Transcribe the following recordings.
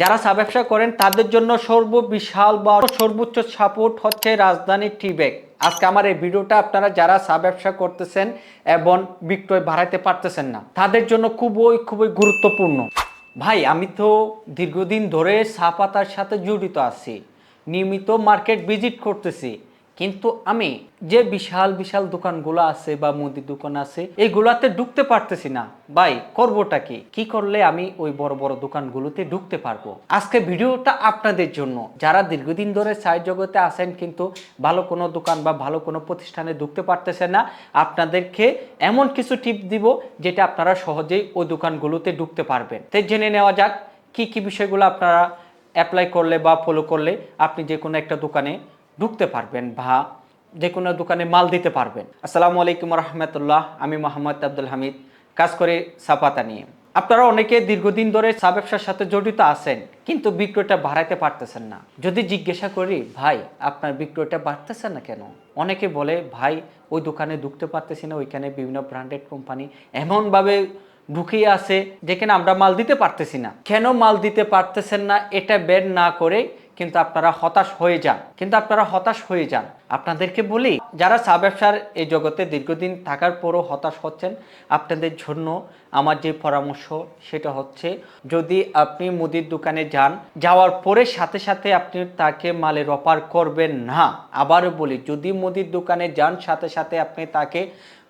যারা ব্যবসা করেন, তাদের জন্য সর্ববিশাল বা সর্বোচ্চ সাপোর্ট হচ্ছে রাজধানী টিবেক আজকে আমার এই ভিডিওটা আপনারা যারা চা ব্যবসা করতেছেন এবং বিক্রয় বাড়াইতে পারতেছেন না, তাদের জন্য খুবই খুবই গুরুত্বপূর্ণ। ভাই, আমি তো দীর্ঘদিন ধরে চা পাতার সাথে জড়িত আছি, নিয়মিত মার্কেট ভিজিট করতেছি। কিন্তু আমি যে বিশাল বিশাল দোকানগুলো আছে বা মুদির দোকান আছে এইগুলাতে ঢুকতে পারতেছি না। ভাই, করবোটা কি? কি করলে আমি ওই বড় বড় দোকানগুলোতে ঢুকতে পারব? আজকে ভিডিওটা আপনাদের জন্য। যারা দীর্ঘদিন ধরে চায়ের জগতে আছেন কিন্তু ভালো কোনো দোকান বা ভালো কোনো প্রতিষ্ঠানে ঢুকতে পারতেছেন না, আপনাদেরকে এমন কিছু টিপ দিব যেটা আপনারা সহজেই ওই দোকানগুলোতে ঢুকতে পারবেন। তো জেনে নেওয়া যাক, কি কি বিষয়গুলো আপনারা অ্যাপ্লাই করলে বা ফলো করলে আপনি যে কোনো একটা দোকানে ঢুকতে পারবেন বা যে কোনো দোকানে মাল দিতে পারবেন। আসসালামু আলাইকুম রহমতুল্লাহ, আমি মোহাম্মদ আব্দুল হামিদ, কাজ করে সাপাতা নিয়ে। আপনারা অনেকে দীর্ঘদিন ধরে চা ব্যবসার সাথে জড়িত আছেন, কিন্তু বিক্রয়টা বাড়াইতে পারতেছেন না। যদি জিজ্ঞাসা করি, ভাই, আপনার বিক্রয়টা বাড়তেছে না কেন? অনেকে বলে, ভাই, ওই দোকানে ঢুকতে পারতেছি না, ওইখানে বিভিন্ন ব্র্যান্ডেড কোম্পানি এমনভাবে ঢুকিয়ে আছে, যেখানে আমরা মাল দিতে পারতেছি না। কেন মাল দিতে পারতেছেন না, এটা বের না করে কিন্তু আপনারা হতাশ হয়ে যান। কিন্তু আপনারা হতাশ হয়ে যান। আপনাদেরকে বলি, যারা চা ব্যবসার এই জগতে দীর্ঘদিন থাকার পরও হতাশ হচ্ছেন, আপনাদের জন্য আমার যে পরামর্শ সেটা হচ্ছে, যদি আপনি মুদির দোকানে যান, যাওয়ার পরে সাথে সাথে আপনি তাকে মালের অপার করবেন না। আবারও বলি, যদি মুদির দোকানে যান, সাথে সাথে আপনি তাকে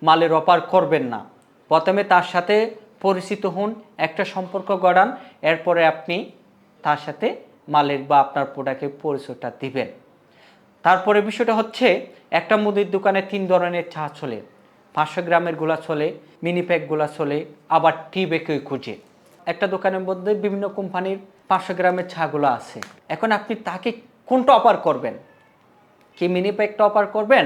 মালের অপার করবেন না। প্রথমে তার সাথে পরিচিত হন, একটা সম্পর্ক গড়ান, এরপরে আপনি তার সাথে মালের বা আপনার প্রোডাক্টের পরিচয়টা দিবেন। তারপরে বিষয়টা হচ্ছে, একটা মুদির দোকানে তিন ধরনের চা চলে। পাঁচশো গ্রামেরগুলা চলে মিনি প্যাকগুলা চলে, আবার টি বেকে খুঁজে। একটা দোকানের মধ্যে বিভিন্ন কোম্পানির পাঁচশো গ্রামের চাগুলো আছে। এখন আপনি তাকে কোনটা অফার করবেন? কি মিনি প্যাকটা অফার করবেন,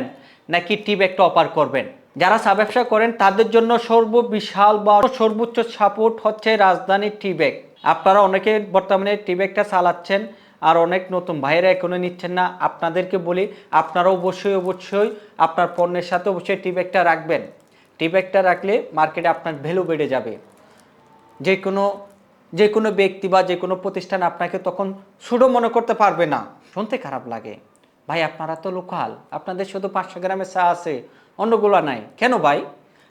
নাকি টি ব্যাগটা অফার করবেন? যারা চা ব্যবসা করেন, তাদের জন্য সর্ববিশাল বা সর্বোচ্চ সাপোর্ট হচ্ছে রাজধানীর টি ব্যাগ আপনারা অনেকে বর্তমানে টি ব্যাগটা চালাচ্ছেন আর অনেক নতুন ভাইয়েরা এখনও নিচ্ছেন না। আপনাদেরকে বলি, আপনারা অবশ্যই অবশ্যই আপনার পণ্যের সাথে অবশ্যই টি ব্যাগটা রাখবেন। টি ব্যাগটা রাখলে মার্কেটে আপনার ভ্যালু বেড়ে যাবে। যে কোনো যে কোনো ব্যক্তি বা যে কোনো প্রতিষ্ঠান আপনাকে তখন ছোটো মনে করতে পারবে না। শুনতে খারাপ লাগে। ভাই, আপনারা তো লোকাল। আপনাদের শুধু পাঁচশো গ্রামের চা আছে অন্যগুলো নাই। কেন ভাই?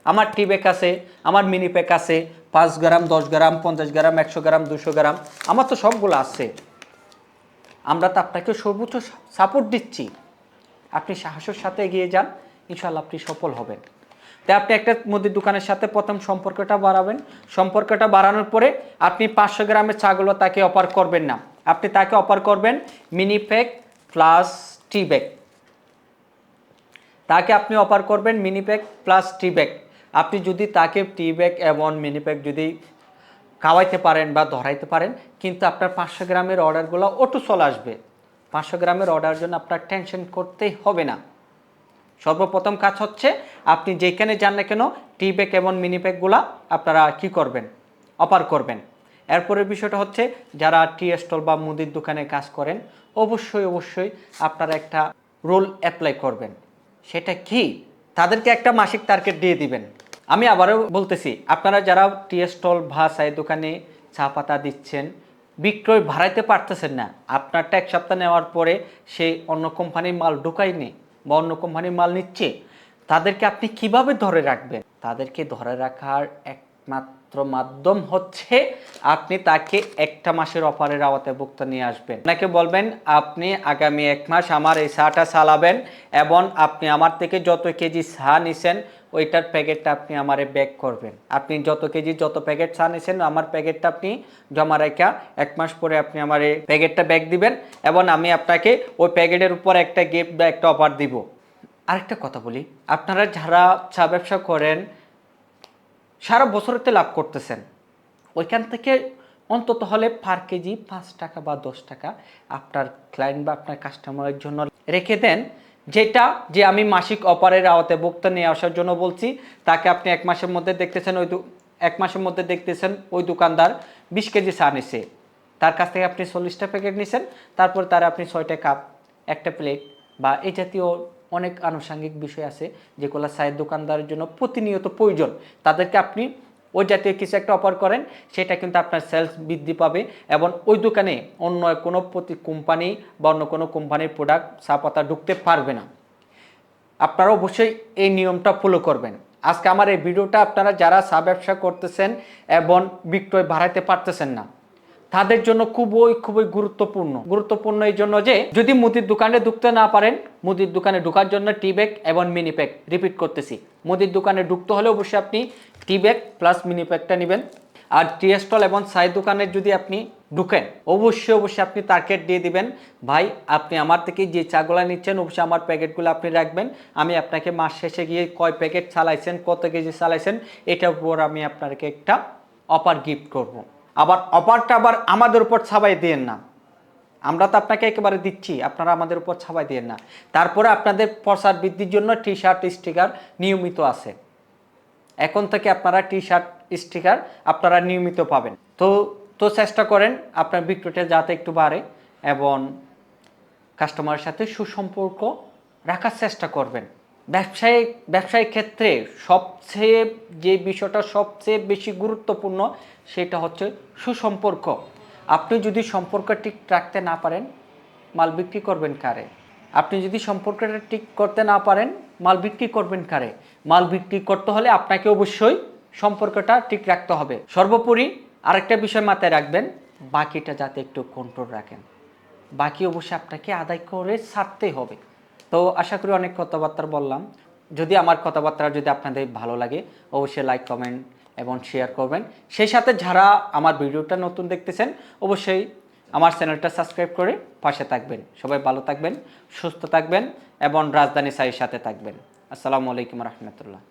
আমার টি ব্যাগ আছে, আমার মিনি প্যাক আছে, পাঁচ গ্রাম, দশ গ্রাম, পঞ্চাশ গ্রাম, একশো গ্রাম, দুশো গ্রাম, আমার তো সবগুলো আছে। আমরা তো আপনাকে সর্বোচ্চ সাপোর্ট দিচ্ছি। আপনি সাহসের সাথে এগিয়ে যান ইনশাল্লাহ আপনি সফল হবেন। তাই আপনি একটা মুদির দোকানের সাথে প্রথম সম্পর্কটা বাড়াবেন। সম্পর্কটা বাড়ানোর পরে আপনি পাঁচশো গ্রামের চাগুলো তাকে অফার করবেন না। আপনি তাকে অফার করবেন mini pack plus tea bag তাকে আপনি অফার করবেন mini pack plus tea bag আপনি যদি তাকে টি ব্যাগ এবং মিনি প্যাক যদি খাওয়াইতে পারেন বা ধরাইতে পারেন, কিন্তু আপনার পাঁচশো গ্রামের অর্ডারগুলো অটো চলে আসবে। পাঁচশো গ্রামের অর্ডার জন্য আপনার টেনশন করতেই হবে না। সর্বপ্রথম কাজ হচ্ছে, আপনি যেখানে যান না কেন টি ব্যাগ এবং মিনি প্যাকগুলা আপনারা কি করবেন? অফার করবেন। এরপরের বিষয়টা হচ্ছে, যারা টি স্টল বা মুদির দোকানে কাজ করেন, অবশ্যই অবশ্যই আপনারা একটা রোল অ্যাপ্লাই করবেন। সেটা কি? তাদেরকে একটা মাসিক টার্গেট দিয়ে দিবেন। আমি আবারও বলতেছি, আপনারা যারা টি স্টল দোকানে চা পাতা দিচ্ছেন, বিক্রয় বাড়াইতে পারতেছেন না। আপনারটা এক সপ্তাহ নেওয়ার পরে সে অন্য কোম্পানির মাল ঢুকায়নি বা অন্য কোম্পানির মাল নিচ্ছে, তাদেরকে আপনি কীভাবে ধরে রাখবেন? তাদেরকে ধরে রাখার একমাত্র মাধ্যম হচ্ছে আপনি তাকে একটা মাসের অফারের আওতায় ভুক্ত নিয়ে আসবেন। আপনাকে বলবেন, আপনি আগামী এক মাস আমার এই চাটা চালাবেন এবং আপনি আমার থেকে যত কেজি চা নিছেন ওইটার প্যাকেটটা আপনি আমারে ব্যাক করবেন। আপনি যত কেজি যত প্যাকেট চা নিছেন, আমার প্যাকেটটা আপনি জমা রেখা এক মাস পরে আপনি আমার এই প্যাকেটটা ব্যাক দিবেন এবং আমি আপনাকে ওই প্যাকেটের উপর একটা গিফট বা একটা অফার দিব। আরেকটা কথা বলি, আপনারা যারা চা ব্যবসা করেন, সারা বছরেতে লাভ করতেছেন। ওইখান থেকে অন্তত হলে পার কেজি পাঁচ টাকা বা দশ টাকা আপনার ক্লায়েন্ট বা আপনার কাস্টমারের জন্য রেখে দেন। যেটা যে আমি মাসিক অপারের আওতায় ভুক্ত নিয়ে আসার জন্য বলছি, তাকে আপনি এক মাসের মধ্যে দেখতেছেন ওই এক মাসের মধ্যে দেখতেছেন ওই দোকানদার বিশ কেজি চা নিছে। তার কাছ থেকে আপনি চল্লিশটা প্যাকেট নিছেন, তারপর তার আপনি ছয়টা কাপ, একটা প্লেট বা এই জাতীয় অনেক আনুষঙ্গিক বিষয় আছে যেগুলো চায়ের দোকানদারের জন্য প্রতিনিয়ত প্রয়োজন। তাদেরকে আপনি ওই জাতীয় কিছু একটা অফার করেন, সেটা কিন্তু আপনার সেলস বৃদ্ধি পাবে এবং ওই দোকানে অন্য কোনো প্রতি কোম্পানি বা অন্য কোনো কোম্পানির প্রোডাক্ট চা পাতা ঢুকতে পারবে না। আপনারা অবশ্যই এই নিয়মটা ফলো করবেন। আজকে আমার এই ভিডিওটা আপনারা যারা চা ব্যবসা করতেছেন এবং বিক্রয় বাড়াইতে পারতেছেন না তাদের জন্য খুবই খুবই গুরুত্বপূর্ণ। গুরুত্বপূর্ণ এই জন্য যে, যদি মুদির দোকানে ঢুকতে না পারেন, মুদির দোকানে ঢোকার জন্য টি ব্যাগ এবং মিনি প্যাক রিপিট করতেছি। মুদির দোকানে ঢুকতে হলে অবশ্যই আপনি টি ব্যাগ প্লাস মিনি প্যাকটা নেবেন। আর টি স্টল এবং সাই দোকানে যদি আপনি ঢুকেন, অবশ্যই অবশ্যই আপনি টার্গেট দিয়ে দিবেন। ভাই, আপনি আমার থেকে যে চাগুলা নিচ্ছেন, অবশ্যই আমার প্যাকেটগুলো আপনি রাখবেন। আমি আপনাকে মাস শেষে গিয়ে কয় প্যাকেট চালাইছেন, কত কেজি চালাইছেন, এটার উপর আমি আপনাকে একটা অপার গিফট করব। আবার অফারটা আবার আমাদের উপর ছাবাই দিয়েন না। আমরা তো আপনাকে একেবারে দিচ্ছি, আপনারা আমাদের উপর ছাপাই দিয়েন না। তারপরে আপনাদের প্রসার বৃদ্ধির জন্য টি শার্ট স্টিকার নিয়মিত আছে। এখন থেকে আপনারা টি শার্ট স্টিকার আপনারা নিয়মিত পাবেন। তো তো চেষ্টা করেন আপনার বিক্রয়টা যাতে একটু বাড়ে এবং কাস্টমারের সাথে সুসম্পর্ক রাখার চেষ্টা করবেন। ব্যবসায়ী ব্যবসায়িক ক্ষেত্রে সবচেয়ে যে বিষয়টা সবচেয়ে বেশি গুরুত্বপূর্ণ সেটা হচ্ছে সুসম্পর্ক। আপনি যদি সম্পর্ক ঠিক রাখতে না পারেন, মাল বিক্রি করবেন কারে? আপনি যদি সম্পর্কটা ঠিক করতে না পারেন, মাল বিক্রি করবেন কারে? মাল বিক্রি করতে হলে আপনাকে অবশ্যই সম্পর্কটা ঠিক রাখতে হবে। সর্বোপরি আরেকটা বিষয় মাথায় রাখবেন, বাকিটা যাতে একটু কন্ট্রোল রাখেন। বাকি অবশ্যই আপনাকে আদায় করে ছাড়তে হবে। তো আশা করি অনেক কথাবার্তা বললাম। যদি আমার কথাবার্তা যদি আপনাদের ভালো লাগে, অবশ্যই লাইক কমেন্ট এবং শেয়ার করবেন। সেই সাথে যারা আমার ভিডিওটা নতুন দেখতেছেন, অবশ্যই আমার চ্যানেলটা সাবস্ক্রাইব করে পাশে থাকবেন। সবাই ভালো থাকবেন, সুস্থ থাকবেন এবং রাজধানী সাইয়ের সাথে থাকবেন। আসসালামু আলাইকুম রহমতুল্লাহ।